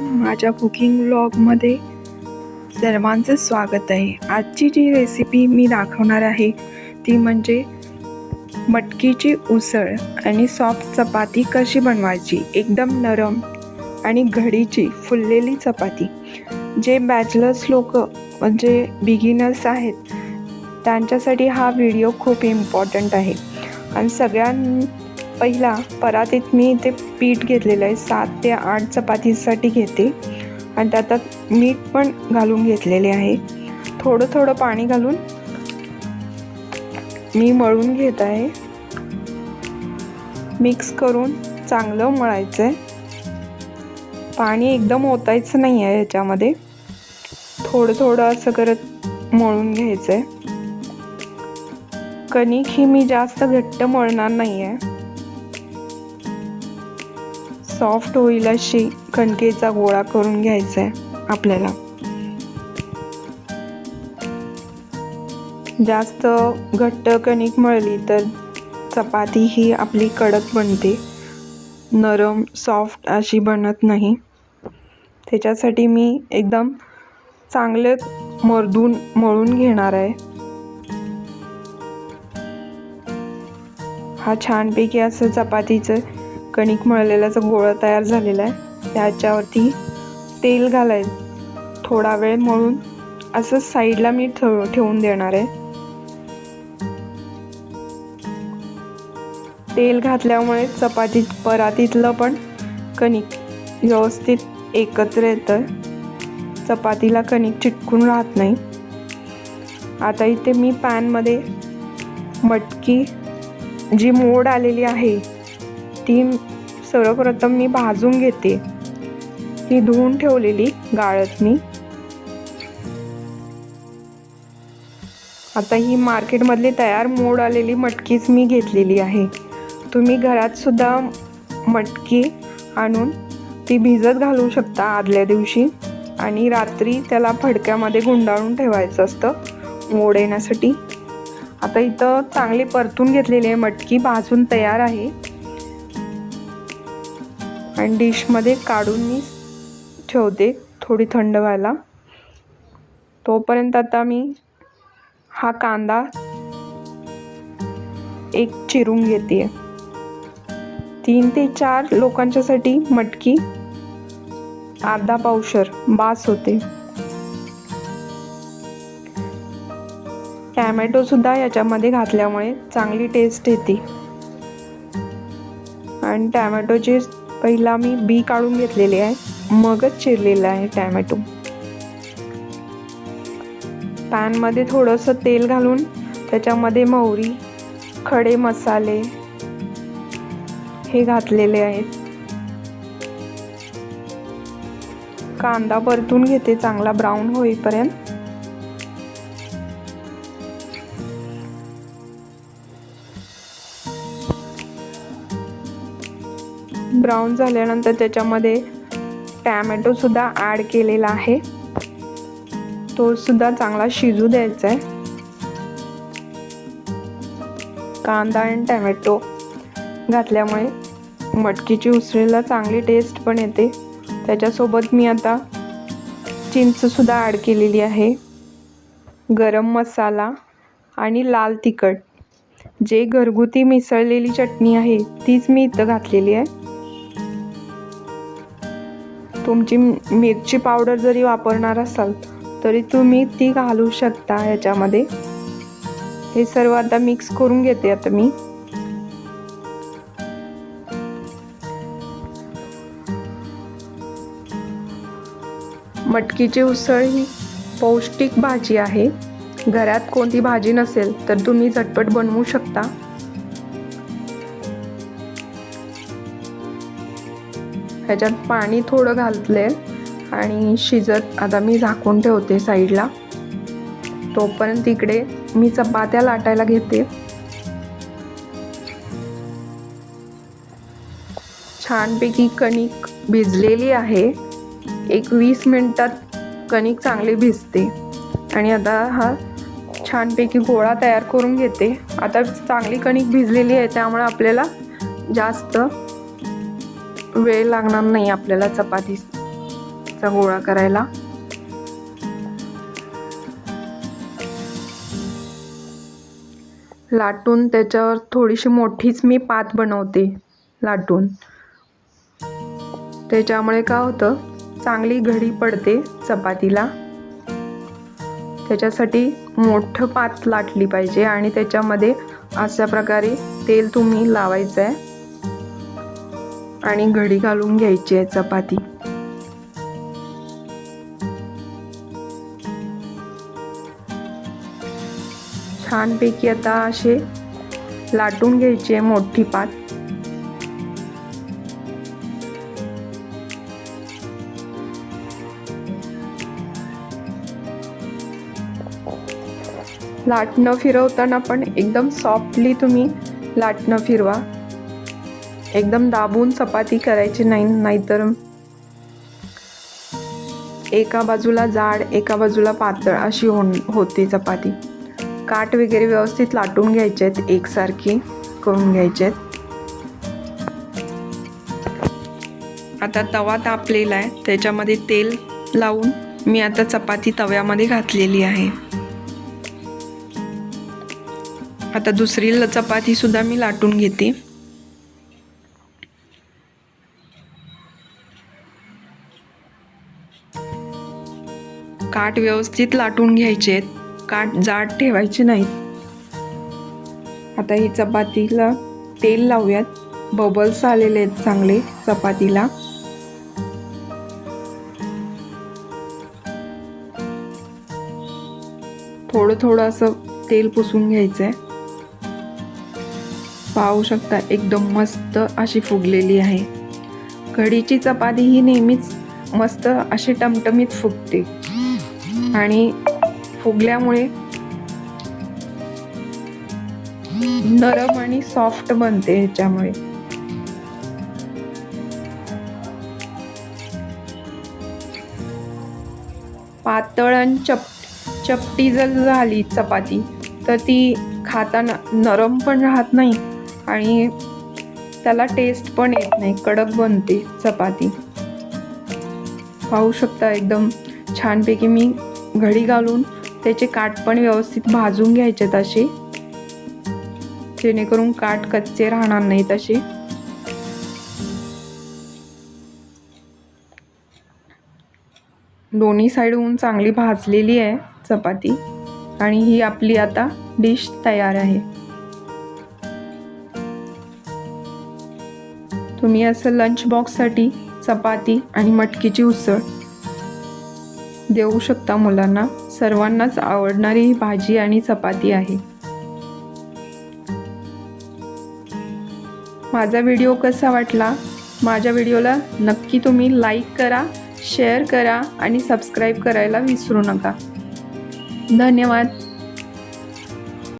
माझ्या कुकिंग ब्लॉगमध्ये सर्वांचं स्वागत आहे. आजची जी रेसिपी मी दाखवणार आहे ती म्हणजे मटकीची उसळ आणि सॉफ्ट चपाती कशी बनवायची एकदम नरम आणि घडीची फुललेली चपाती. जे बॅचलर्स लोक म्हणजे बिगिनर्स आहेत त्यांच्यासाठी हा व्हिडिओ खूप इम्पॉर्टंट आहे. आणि सगळ्यां पहिला परातीत मी इथे पीठ घेतलेलं आहे. सात ते आठ चपातीसाठी घेते. आणि त्यात मीठ पण घालून घेतलेले आहे. थोडं थोडं पाणी घालून मी मळून घेत आहे. मिक्स करून चांगलं मळायचं आहे पाणी एकदम ओतायचं नाही आहे ह्याच्यामध्ये थोडं थोडं असं करत मळून घ्यायचं आहे कणिक ही मी जास्त घट्ट मळणार नाही आहे सॉफ्ट होईल अशी कणकेचा गोळा करून घ्यायचा आहे आपल्याला. जास्त घट्ट कणिक मळली तर चपाती ही आपली कडक बनते. नरम सॉफ्ट अशी बनत नाही. त्याच्यासाठी मी एकदम चांगले मर्दून मळून घेणार आहे. हा छानपैकी असं चपातीचं कणिक मळलेल्याचा गोळा तयार झालेला आहे. त्याच्यावरती तेल घालायचं. थोडा वेळ मळून असं साईडला मी ठेव ठेवून देणार आहे. तेल घातल्यामुळे चपाती परातीतलं पण कणिक व्यवस्थित एकत्र येतं. चपातीला कणिक चिटकून राहत नाही. आता इथे मी पॅनमध्ये मटकी जी मोड आलेली आहे ती सर्वप्रथम मी भाजून घेते. ही धुवून ठेवलेली गाळत मी. आता ही मार्केटमधली तयार मोड आलेली मटकीच मी घेतलेली आहे. तुम्ही घरातसुद्धा मटकी आणून ती भिजत घालू शकता आदल्या दिवशी. आणि रात्री त्याला फडक्यामध्ये गुंडाळून ठेवायचं असतं मोड येण्यासाठी. आता इथं चांगली परतून घेतलेली आहे मटकी भाजून तयार आहे. आणि डिशमध्ये काढून मी ठेवते थोडी थंड व्हायला. तोपर्यंत आता मी हा कांदा एक चिरून घेते. तीन ते चार लोकांच्यासाठी मटकी अर्धा पावशर बास होते. टॅमॅटो सुद्धा याच्यामध्ये घातल्यामुळे चांगली टेस्ट येते. आणि टॅमॅटोचे पहिला मी बी काढून घेतलेले आहे. मगच चिरलेलं आहे टॅमॅटो. पॅनमध्ये थोडंसं तेल घालून त्याच्यामध्ये मोहरी खडे मसाले हे घातलेले आहेत. कांदा परतून घेते चांगला ब्राऊन होईपर्यंत. ब्राऊन झाल्यानंतर त्याच्यामध्ये टॅमॅटोसुद्धा ॲड केलेला आहे. तो सुद्धा चांगला शिजू द्यायचा आहे. कांदा आणि टॅमॅटो घातल्यामुळे मटकीची उसळीला चांगली टेस्ट पण येते. त्याच्यासोबत मी आता चिंचसुद्धा ॲड केलेली आहे. गरम मसाला आणि लाल तिखट. जे घरगुती मिसळलेली चटणी आहे तीच मी इथं घातलेली आहे. तुमची मिरची पावडर जरी वापरणार असाल तरी तुम्ही ती घालू शकता याच्यामध्ये हे सर्व आता मिक्स करून घेते आता मी. मटकीची उसळ ही पौष्टिक भाजी आहे. घरात कोणती भाजी नसेल तर तुम्ही झटपट बनवू शकता. ह्याच्यात पाणी थोडं घातले आणि शिजत आता मी झाकून ठेवते साईडला. तोपर्यंत इकडे मी चपात्या लाटायला घेते. छानपैकी कणिक भिजलेली आहे. एक वीस मिनटात कणिक चांगली भिजते. आणि आता हा छानपैकी गोळा तयार करून घेते. आता चांगली कणिक भिजलेली आहे त्यामुळे आपल्याला जास्त वेळ लागणार नाही आपल्याला चपातीचा गोळा करायला. लाटून त्याच्यावर थोडीशी मोठीच मी पात बनवते लाटून. त्याच्यामुळे काय होतं चांगली घडी पडते चपातीला. त्याच्यासाठी मोठं पात लाटली पाहिजे आणि त्याच्यामध्ये अशा प्रकारे तेल तुम्ही लावायचं आहे आणि घडी घालून घ्यायची आहे चपाती. छानपैकी आता असे लाटून घ्यायची आहे मोठी पात. लाटणं फिरवताना पण एकदम सॉफ्टली तुम्ही लाटणं फिरवा. एकदम दाबून चपाती करायची नाही नाहीतर एका बाजूला जाड एका बाजूला पातळ अशी हो होते चपाती. काट वगैरे व्यवस्थित लाटून घ्यायचे आहेत एकसारखी करून घ्यायचे आहेत आता तवा तापलेला आहे त्याच्यामध्ये तेल लावून मी आता चपाती तव्यामध्ये घातलेली आहे. आता दुसरी ल- मी लाटून घेते. काठ व्यवस्थित लाटून घ्यायचे आहेत काठ जाड ठेवायचे नाहीत. आता ही चपातीला तेल लावूयात. बबल्स आलेले आहेत चांगले चपातीला. थोडं थोडं असं तेल पुसून घ्यायचं आहे पाहू शकता एकदम मस्त अशी फुगलेली आहे. कढीची चपाती ही नेहमीच मस्त अशी टमटमीत फुगते. आणि फुगल्यामुळे नरम आणि सॉफ्ट बनते ह्याच्यामुळे. पातळ आणि चप चपटी जर झाली चपाती तर ती खाताना नरम पण राहत नाही आणि त्याला टेस्ट पण येत नाही कडक बनते चपाती. पाहू शकता एकदम छानपैकी मी घडी घालून त्याचे काठ पण व्यवस्थित भाजून घ्यायचे तसे जेणेकरून काठ कच्चे राहणार नाही तसे दोन्ही साईडहून चांगली भाजलेली आहे चपाती. आणि ही आपली आता डिश तयार आहे. तुम्ही असं लंच बॉक्ससाठी चपाती आणि मटकीची उसळ देऊ शकता मुलांना. सर्वांनाच आवडणारी ही भाजी आणि चपाती आहे. माझा व्हिडिओ कसा वाटला? माझ्या व्हिडिओला नक्की तुम्ही लाईक करा शेअर करा आणि सबस्क्राईब करायला विसरू नका. धन्यवाद.